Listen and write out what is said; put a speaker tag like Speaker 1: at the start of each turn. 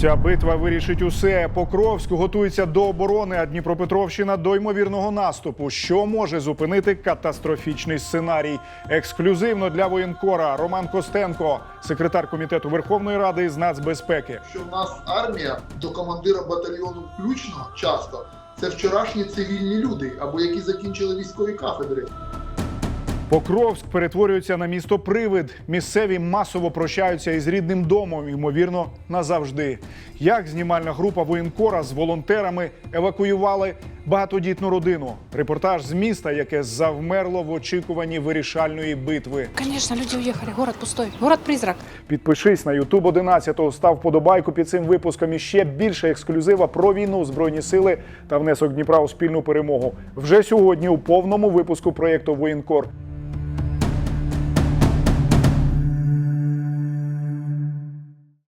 Speaker 1: Ця битва вирішить усе. Покровськ готується до оборони, а Дніпропетровщина до ймовірного наступу. Що може зупинити катастрофічний сценарій? Ексклюзивно для воєнкора Роман Костенко, секретар комітету Верховної Ради з нацбезпеки.
Speaker 2: що в нас армія до командира батальйону включно часто це вчорашні цивільні люди або які закінчили військові кафедри.
Speaker 1: Покровськ перетворюється на місто привид. Місцеві масово прощаються із рідним домом, ймовірно, назавжди. Як знімальна група воєнкора з волонтерами евакуювали багатодітну родину? Репортаж з міста, яке завмерло в очікуванні вирішальної битви.
Speaker 3: Конечно, люди уехали. Город пустой. Город-призрак.
Speaker 1: Підпишись на YouTube 11, став подобайку під цим випуском і ще більше ексклюзива про війну, збройні сили та внесок Дніпра у спільну перемогу. Вже сьогодні у повному випуску проєкту Воєнкор.